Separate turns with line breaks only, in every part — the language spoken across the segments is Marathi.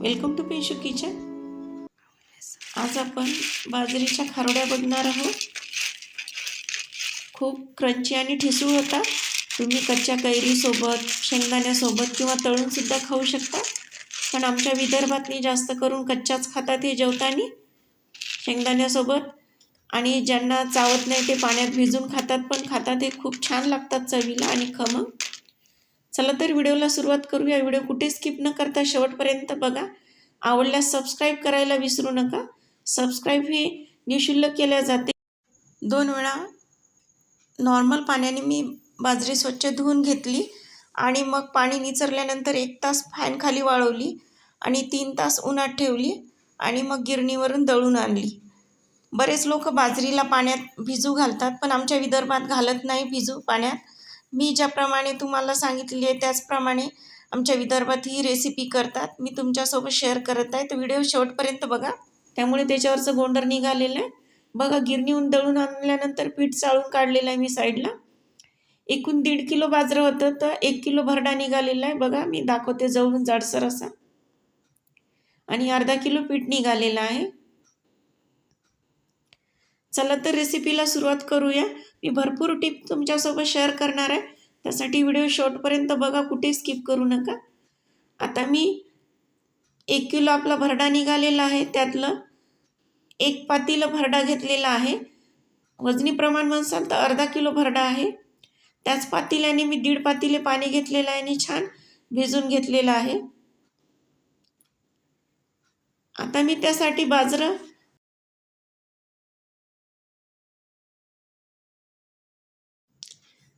वेलकम टू पेशू किचन आज आपण बाजरीच्या खारोड्या बघणार आहोत. खूप क्रंची आणि ठिसूळ होता. तुम्ही कच्च्या कैरीसोबत शेंगदाण्यासोबत किंवा तळूनसुद्धा खाऊ शकता. पण आमच्या विदर्भातनी जास्त करून कच्च्याच खातात हे जेवताना शेंगदाण्यासोबत आणि ज्यांना चावत नाही ते पाण्यात भिजून खातात पण खातात हे खूप छान लागतात चवीला आणि खमंग. चला तर व्हिडिओला सुरुवात करूया. व्हिडिओ कुठे स्किप न करता शेवटपर्यंत बघा. आवडल्यास सबस्क्राईब करायला विसरू नका. सबस्क्राईब ही निशुल्क केल्या जाते. दोन वेळा नॉर्मल पाण्याने मी बाजरी स्वच्छ धुवून घेतली आणि मग पाणी निचरल्यानंतर एक तास फॅन खाली वाळवली आणि तीन तास उन्हात ठेवली आणि मग गिरणीवरून दळून आणली. बरेच लोक बाजरीला पाण्यात भिजू घालतात पण आमच्या विदर्भात घालत नाही भिजू पाण्यात. मी ज्याप्रमाणे तुम्हाला सांगितली आहे त्याचप्रमाणे आमच्या विदर्भात ही रेसिपी करतात. मी तुमच्यासोबत शेअर करत आहे. तर व्हिडिओ शेवटपर्यंत बघा. त्यामुळे त्याच्यावरचं गोंडर निघालेलं आहे. बघा गिरणीहून दळून आणल्यानंतर पीठ चाळून काढलेलं आहे मी साईडला. एकूण दीड किलो बाजरं होतं तर एक किलो भरडा निघालेला आहे. बघा मी दाखवते जवळून जाडसर असा. आणि अर्धा किलो पीठ निघालेलं आहे. चला तर रेसिपीला सुरुवात करूया. मी भरपूर टिप तुमच्यासोबत शेअर करणार आहे. त्यासाठी व्हिडिओ शॉर्टपर्यंत बघा कुठे स्किप करू नका. आता मी एक किलो आपला भरडा निघालेला आहे. त्यातलं एक पातीलं भरडा घेतलेला आहे. वजनी प्रमाण म्हणसाल तर अर्धा किलो भरडा आहे. त्याच पातिल्याने मी दीड पातिले पाणी घेतलेलं आहे आणि छान भिजून घेतलेलं आहे. आता मी त्यासाठी बाजरं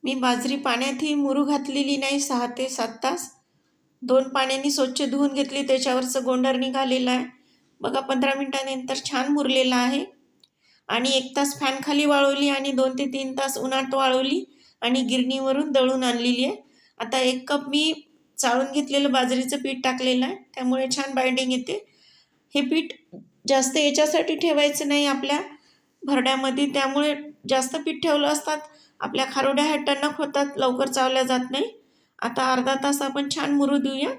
मी बाजरी पाण्यातही मुरू घातलेली नाही सहा ते सात तास. दोन पाण्याने स्वच्छ धुवून घेतली त्याच्यावरचं गोंडर निघालेलं आहे. बघा पंधरा मिनटानंतर छान मुरलेलं आहे. आणि एक तास फॅनखाली वाळवली आणि दोन ते तीन तास उन्हात वाळवली आणि गिरणीवरून दळून आणलेली आहे. आता एक कप मी चाळून घेतलेलं बाजरीचं पीठ टाकलेलं आहे. त्यामुळे छान बाइंडिंग येते. हे पीठ जास्त याच्यासाठी ठेवायचं नाही आपल्या भरड्यामध्ये. त्यामुळे जास्त पीठ ठेवलं असतात आपल्या खारोड्या ह्या टणक होतात लवकर चावल्या जात नाही. आता अर्धा तास आपण छान मुरू देऊया.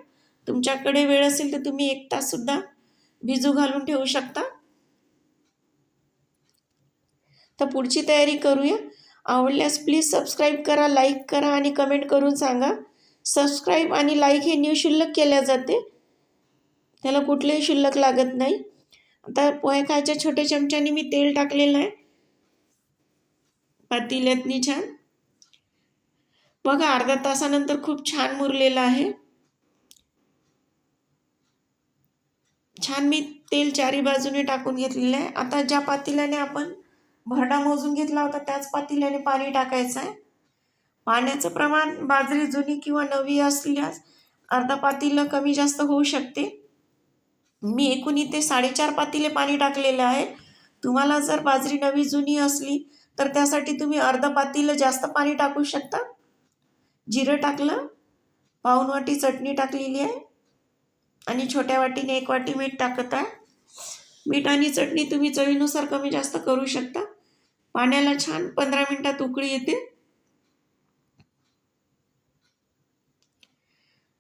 तुमच्याकडे वेळ असेल तर तुम्ही एक ताससुद्धा भिजू घालून ठेवू शकता. तर पुढची तयारी करूया. आवडल्यास प्लीज सबस्क्राईब करा लाईक करा आणि कमेंट करून सांगा. सबस्क्राईब आणि लाईक हे निशुल्क केल्या जाते. त्याला कुठलेही शुल्लक लागत नाही. आता पोहे खायच्या छोट्या चमच्याने मी तेल टाकलेलं आहे. पातेल्यातनी छान बघा अर्धा तासानंतर खूप छान मुरलेलं आहे. छान मी तेल चारी बाजूने टाकून घेतलेलं आहे. आता ज्या पातेल्याने आपण भरडा मोजून घेतला होता त्याच पातेल्याने पाणी टाकायचं आहे. पाण्याचं प्रमाण बाजरी जुनी किंवा नवी असल्यास अर्धा पातेलं कमी जास्त होऊ शकते. मी एकूण इथे साडेचार पातेले पाणी टाकलेलं आहे. तुम्हाला जर बाजरी नवी जुनी असली तर त्यासाठी तुम्ही अर्ध पातीला जास्त पाणी टाकू शकता. जिरं टाकलं पाऊन वाटी चटणी टाकलेली आहे. आणि छोट्या वाटीने एक वाटी मीठ टाकत आहे. मीठ आणि चटणी तुम्ही चवीनुसार कमी जास्त करू शकता. पाण्याला छान पंधरा मिनटात उकळी येते.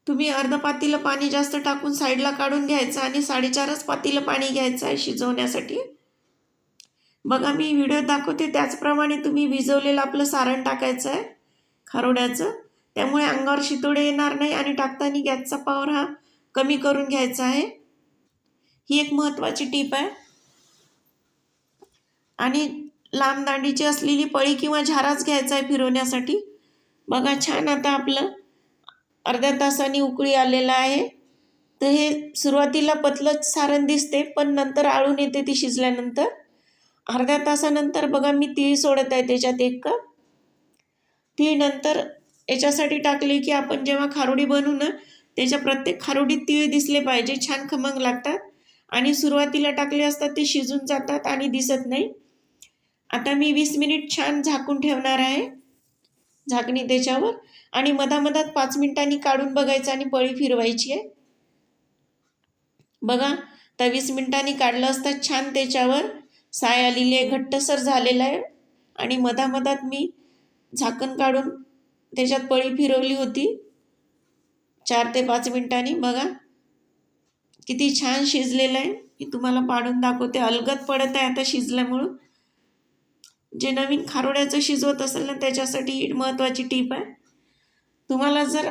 तुम्ही अर्ध पातीलं पाणी जास्त टाकून साईडला काढून घ्यायचं आणि साडेचारच पातीलं पाणी घ्यायचं आहे शिजवण्यासाठी. बघा मी व्हिडिओ दाखवते. त्याचप्रमाणे तुम्ही भिजवलेलं आपलं सारण टाकायचं आहे खारोड्याचं त्यामुळे अंगावर शितोडे येणार नाही आणि टाकताना गॅसचा पावर हा कमी करून घ्यायचा आहे. ही एक महत्त्वाची टीप आहे. आणि लांब दांडीची असलेली पळी किंवा झाराच घ्यायचा आहे फिरवण्यासाठी. बघा छान आता आपलं अर्ध्या तासाने उकळी आलेलं आहे. तर हे सुरुवातीला पतलंच सारण दिसते पण नंतर आळून येते ती शिजल्यानंतर. अर्ध्या तासानंतर बघा मी तीळ सोडत आहे त्याच्यात एक कप. तीळ नंतर याच्यासाठी टाकली की आपण जेव्हा खारोडी बनवू ना त्याच्या प्रत्येक खारोडीत तीळ दिसले पाहिजे छान खमंग लागतात. आणि सुरुवातीला टाकले असतात ते शिजून जातात आणि दिसत नाही. आता मी वीस मिनिट छान झाकून ठेवणार आहे. झाकणी त्याच्यावर. आणि मधामधात पाच मिनिटांनी काढून बघायचं आणि पळी फिरवायची आहे. बघा तर वीस मिनिटांनी काढलं असतं छान त्याच्यावर. साय आलेली आहे घट्टसर झालेला आहे. आणि मधामधात मी झाकण काढून त्याच्यात पळी फिरवली होती. चार ते पाच मिनिटांनी. बघा किती छान शिजलेलं आहे. मी तुम्हाला पाडून दाखवते. अलगद पडत आहे आता शिजल्यामुळं. जे नवीन खारोड्याचं शिजवत असेल ना त्याच्यासाठी ही महत्त्वाची टीप आहे. तुम्हाला जर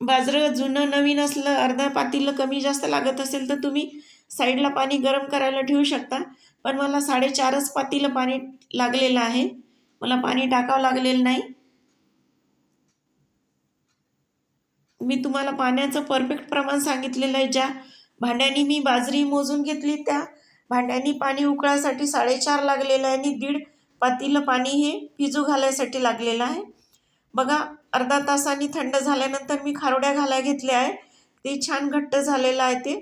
बाजरं जुनं नवीन असलं अर्धा पातीलं कमी जास्त लागत असेल तर तुम्ही साईडला पाणी गरम करायला ठेवू शकता. पण मला साडेचारच पातीलं पाणी लागलेलं आहे. मला पाणी टाकावं लागलेलं नाही. मी तुम्हाला पाण्याचं परफेक्ट प्रमाण सांगितलेलं आहे. ज्या भांड्यानी मी बाजरी मोजून घेतली त्या भांड्यानी पाणी उकळायसाठी साडेचार लागलेलं आहे आणि दीड पातीलं पाणी हे पिजू घालायसाठी लागलेलं आहे. बघा अर्धा तासाने थंड झाल्यानंतर मी खारोड्या घालाय घेतल्या आहे. ते छान घट्ट झालेलं आहे ते.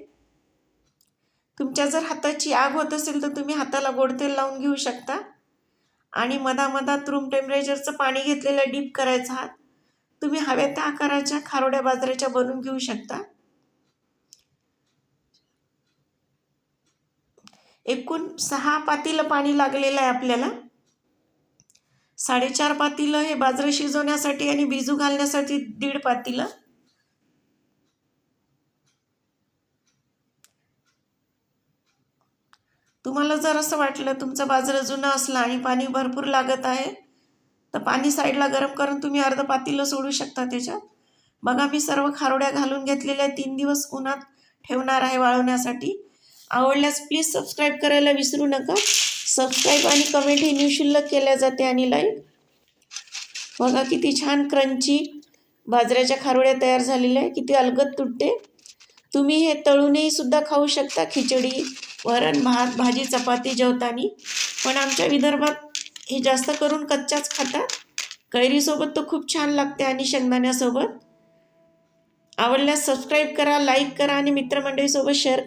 तुमच्या जर हाताची आग होत असेल तर तुम्ही हाताला गोड तेल लावून घेऊ शकता. आणि मधामधात रूम टेम्परेचरचं पाणी घेतलेलं डीप करायचा हात तुम्ही हव्या त्या आकाराच्या खारोड्या बाजऱ्याच्या बनवून घेऊ शकता. एकूण सहा पातीलं पाणी लागलेलं आहे आपल्याला. साडेचार पातीलं हे बाजरं शिजवण्यासाठी आणि बिजू घालण्यासाठी दीड पातीलं. तुम्हाला जर असं वाटलं तुमचं बाजरं जुनं असलं आणि पाणी भरपूर लागत आहे तर पाणी साईडला गरम करून तुम्ही अर्ध पातीलं सोडू शकता त्याच्यात. बघा मी सर्व खारोड्या घालून घेतलेल्या तीन दिवस उन्हात ठेवणार आहे वाळवण्यासाठी. आवडल्यास प्लीज सबस्क्राईब करायला विसरू नका. सबस्क्राईब आणि कमेंट ही निशुल्क केल्या जाते आणि लाईक बघा किती छान क्रंची बाजऱ्याच्या खारोड्या तयार झालेल्या आहे किती अलगद तुटते. तुम्ही हे तळूनही सुद्धा खाऊ शकता खिचडी वरण भात भाजी चपाती जेवतानी. पण आमच्या विदर्भात हे जास्त करून कच्च्याच खातात. कैरीसोबत तर खूप छान लागते आणि शेंगदाण्यासोबत. आवडल्यास सबस्क्राईब करा लाईक करा आणि मित्रमंडळीसोबत शेअर